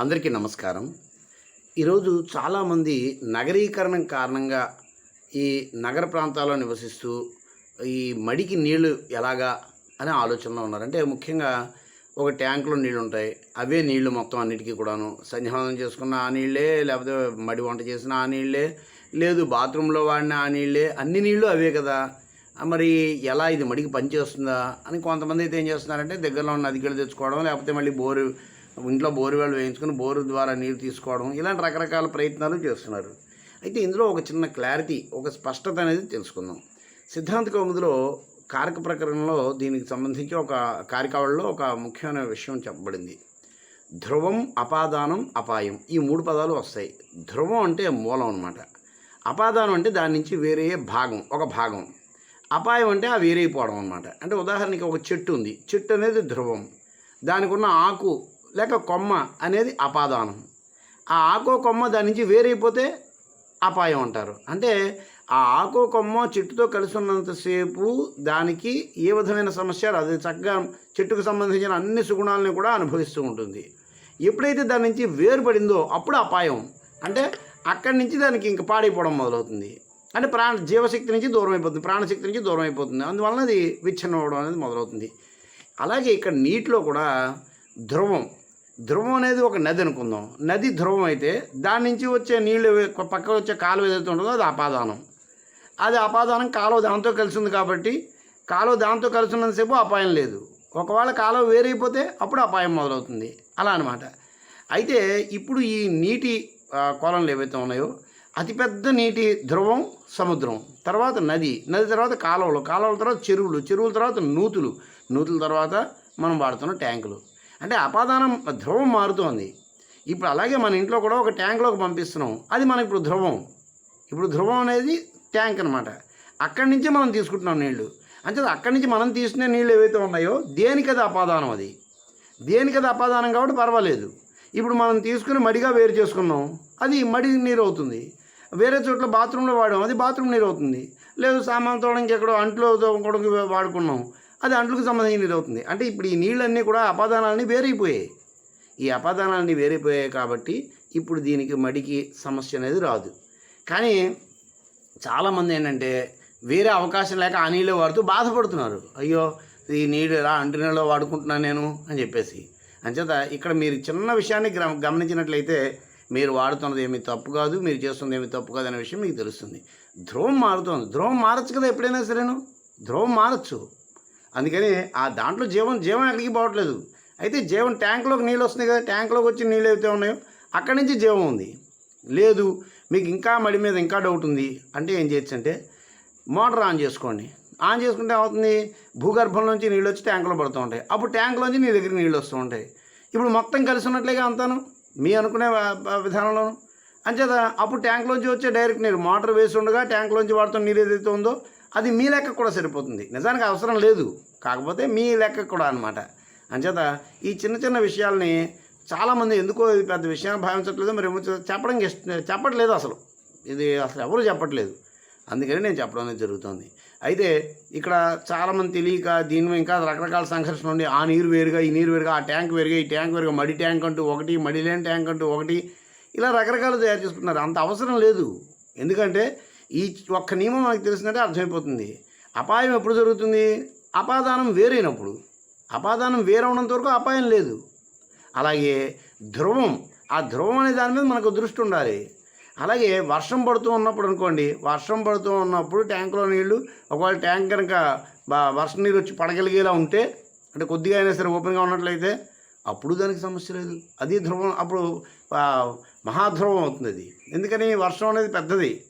అందరికీ నమస్కారం. ఈరోజు చాలామంది నగరీకరణం కారణంగా ఈ నగర ప్రాంతాల్లో నివసిస్తూ ఈ మడికి నీళ్ళు ఎలాగా అనే ఆలోచనలో ఉన్నారు. అంటే ముఖ్యంగా ఒక ట్యాంకులో నీళ్ళు ఉంటాయి అవే నీళ్ళు మొత్తం అన్నిటికీ కూడాను. సంధ్యావనం చేసుకున్న ఆ నీళ్ళే లేకపోతే మడి వంట చేసిన ఆ నీళ్ళే లేదు బాత్రూంలో వాడిన ఆ నీళ్ళే అన్ని నీళ్ళు అవే కదా. మరి ఎలా ఇది మడికి పనిచేస్తుందా అని కొంతమంది అయితే ఏం చేస్తున్నారంటే దగ్గరలో ఉన్న నదికి తెచ్చుకోవడం లేకపోతే మళ్ళీ బోరు ఇంట్లో బోరువేలు వేయించుకుని బోరు ద్వారా నీరు తీసుకోవడం ఇలాంటి రకరకాల ప్రయత్నాలు చేస్తున్నారు. అయితే ఇందులో ఒక చిన్న క్లారిటీ ఒక స్పష్టత అనేది తెలుసుకుందాం. సిద్ధాంత కౌముదిలో కారక ప్రకరణలో దీనికి సంబంధించి ఒక కారికావళిలో ఒక ముఖ్యమైన విషయం చెప్పబడింది. ధ్రువం అపాదానం అపాయం ఈ మూడు పదాలు వస్తాయి. ధ్రువం అంటే మూలం అనమాట అపాదానం అంటే దాని నుంచి వేరే భాగం ఒక భాగం. అపాయం అంటే ఆ వేరైపోవడం అనమాట అంటే ఉదాహరణకి ఒక చెట్టు ఉంది. చెట్టు అనేది ధ్రువం. దానికి ఉన్న ఆకు లేక కొమ్మ అనేది అపాదానం. ఆ ఆకో కొమ్మ దాని నుంచి వేరైపోతే అపాయం అంటారు. అంటే ఆ ఆకో కొమ్మ చెట్టుతో కలిసి ఉన్నంతసేపు దానికి ఏ విధమైన సమస్య అది చక్కగా చెట్టుకు సంబంధించిన అన్ని సుగుణాలని కూడా అనుభవిస్తూ ఉంటుంది. ఎప్పుడైతే దాని నుంచి వేరుపడిందో అప్పుడు అపాయం. అంటే అక్కడి నుంచి దానికి ఇంక పాడైపోవడం మొదలవుతుంది. అంటే ప్రాణ జీవశక్తి నుంచి దూరం అయిపోతుంది ప్రాణశక్తి నుంచి దూరం అయిపోతుంది. అందువలన అది విచ్ఛిన్నం అవ్వడం అనేది మొదలవుతుంది. అలాగే ఇక్కడ నీటిలో కూడా ధ్రువం ధ్రువం అనేది ఒక నది అనుకుందాం. నది ధ్రువం అయితే దాని నుంచి వచ్చే నీళ్ళు పక్క వచ్చే కాలువ ఏదైతే ఉంటుందో అది అపాదానం. అది అపాదానం కాలువ దాంతో కలిసి ఉంది కాబట్టి కాలువ దాంతో కలిసి ఉన్నంతసేపు అపాయం లేదు. ఒకవేళ కాలువ వేరైపోతే అప్పుడు అపాయం మొదలవుతుంది. అలా అనమాట అయితే ఇప్పుడు ఈ నీటి ఆ, ఏవైతే ఉన్నాయో అతిపెద్ద నీటి ధ్రువం సముద్రం. తర్వాత నది. నది తర్వాత కాలువలు. కాలువల తర్వాత చెరువులు. చెరువుల తర్వాత నూతులు. నూతుల తర్వాత మనం వాడుతున్న ట్యాంకులు. అంటే అపాదానం ధ్రువం మారుతోంది. ఇప్పుడు అలాగే మన ఇంట్లో కూడా ఒక ట్యాంక్లోకి పంపిస్తున్నాం. అది మనకి ఇప్పుడు ధ్రువం. ఇప్పుడు ధ్రువం అనేది ట్యాంక్ అనమాట అక్కడి నుంచే మనం తీసుకుంటున్నాం నీళ్ళు. అంటే అక్కడి నుంచి మనం తీసుకునే నీళ్ళు ఏవైతే ఉన్నాయో దేనికి అది అపాదానం అది? దేనికి అది అపాదానం కాబట్టి పర్వాలేదు. ఇప్పుడు మనం తీసుకుని మడిగా వేరు చేసుకున్నాం. అది మడి నీరు అవుతుంది. వేరే చోట్ల బాత్రూంలో వాడాం. అది బాత్రూమ్ నీరు అవుతుంది. లేదు సామాన్ తోడడానికి ఎక్కడో అంట్లో తోడుకోవడానికి వాడుకున్నాం. అది అంట్లకు సంబంధించిన నీరు అవుతుంది అంటే ఇప్పుడు ఈ నీళ్ళన్నీ కూడా అపాదానాలని వేరైపోయాయి. ఈ అపాదానాలన్నీ వేరైపోయాయి కాబట్టి ఇప్పుడు దీనికి మడికి సమస్య అనేది రాదు. కానీ చాలామంది ఏంటంటే వేరే అవకాశం లేక ఆ నీళ్ళే వాడుతూ బాధపడుతున్నారు. అయ్యో ఈ నీళ్ళు ఎలా అంటి నీళ్ళు వాడుకుంటున్నాను నేను అని చెప్పేసి. అంచేత ఇక్కడ మీరు చిన్న విషయాన్ని గమ గమనించినట్లయితే మీరు వాడుతున్నది ఏమీ తప్పు కాదు మీరు చేస్తున్నది ఏమీ తప్పు కాదు అనే విషయం మీకు తెలుస్తుంది. ధ్రువం మారుతుంది. ధ్రువం మారచ్చు కదా ఎప్పుడైనా సరేను? ధ్రువం మారచ్చు. అందుకని ఆ దాంట్లో జీవం జీవం ఎక్కడికి పోవట్లేదు. అయితే జీవం ట్యాంక్లోకి నీళ్ళు వస్తున్నాయి కదా ట్యాంక్లోకి వచ్చి నీళ్ళు ఏవైతే ఉన్నాయో అక్కడి నుంచి జీవం ఉంది. లేదు మీకు ఇంకా మడి మీద ఇంకా డౌట్ ఉంది అంటే ఏం చేయొచ్చు అంటే మోటార్ ఆన్ చేసుకోండి. ఆన్ చేసుకుంటే ఏమవుతుంది? భూగర్భం నుంచి నీళ్ళు వచ్చి ట్యాంకులో పడుతూ ఉంటాయి. అప్పుడు ట్యాంకులోంచి నీ దగ్గర నీళ్ళు వస్తూ ఉంటాయి. ఇప్పుడు మొత్తం కలిసి ఉన్నట్లేగా అంతాను? మీ అనుకునే విధానంలోను? అంచేత అప్పుడు ట్యాంక్లోంచి వచ్చే డైరెక్ట్ నీరు మోటార్ వేసి ఉండగా ట్యాంక్లోంచి వాడుతున్న నీరు ఏదైతే ఉందో అది మీ లెక్క కూడా సరిపోతుంది. నిజానికి అవసరం లేదు. కాకపోతే మీ లెక్క కూడా అనమాట అంచేత ఈ చిన్న చిన్న విషయాల్ని చాలామంది ఎందుకో ఇది పెద్ద విషయాన్ని భావించట్లేదు మరి ఏమో చెప్పడం చెప్పట్లేదు అసలు. ఇది అసలు ఎవరు చెప్పట్లేదు. అందుకని నేను చెప్పడం అనేది జరుగుతుంది. అయితే ఇక్కడ చాలామంది తెలియక దీని ఇంకా రకరకాల సంఘర్షణ ఉండి ఆ నీరు వేరుగా ఈ నీరు వేరుగా ఆ ట్యాంక్ వేరుగా ఈ ట్యాంక్ వేరుగా మడి ట్యాంక్ అంటూ ఒకటి మడి లేని ట్యాంక్ అంటూ ఒకటి ఇలా రకరకాలు తయారు చేసుకుంటున్నారు అంత అవసరం లేదు. ఎందుకంటే ఈ ఒక్క నియమం మనకు తెలిసినట్టే అర్థమైపోతుంది. అపాయం ఎప్పుడు జరుగుతుంది? అపాదానం వేరైనప్పుడు. అపాదానం వేరవడంత వరకు అపాయం లేదు. అలాగే ధ్రువం ఆ ధ్రువం అనే దాని మీద మనకు దృష్టి ఉండాలి. అలాగే వర్షం పడుతూ ఉన్నప్పుడు అనుకోండి వర్షం పడుతూ ఉన్నప్పుడు ట్యాంకులో నీళ్ళు ఒకవేళ ట్యాంక్ కనుక వర్షం నీరు వచ్చి పడగలిగేలా ఉంటే అంటే కొద్దిగా అయినా సరే ఓపెన్గా ఉన్నట్లయితే అప్పుడు దానికి సమస్య లేదు. అది ధ్రువం అప్పుడు మహాధ్రువం అవుతుంది అది. ఎందుకని? వర్షం అనేది పెద్దది.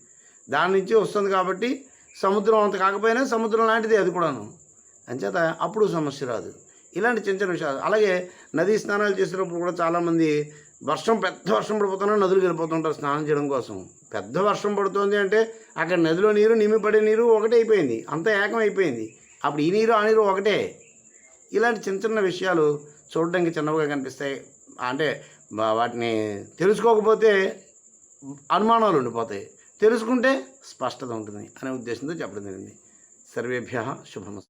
దాని నుంచి వస్తుంది కాబట్టి సముద్రం అంత కాకపోయినా సముద్రం లాంటిది అది కూడాను. అంచేత అప్పుడు సమస్య రాదు. ఇలాంటి చిన్న చిన్న విషయాలు. అలాగే నదీ స్నానాలు చేసినప్పుడు కూడా చాలామంది వర్షం పెద్ద వర్షం పడిపోతున్నా నదులకు వెళ్ళిపోతుంటారు స్నానం చేయడం కోసం. పెద్ద వర్షం పడుతుంది అంటే అక్కడ నదిలో నీరు నిమ్మి పడే నీరు ఒకటే అయిపోయింది. అంత ఏకం అయిపోయింది. అప్పుడు ఈ నీరు ఆ నీరు ఒకటే. ఇలాంటి చిన్న చిన్న విషయాలు చూడడానికి చిన్నవిగా కనిపిస్తాయి. అంటే వాటిని తెలుసుకోకపోతే అనుమానాలు ఉండిపోతాయి. తెలుసుకుంటే స్పష్టత ఉంటుంది అనే ఉద్దేశంతో చెప్పడం జరిగింది. సర్వేభ్య శుభమస్తు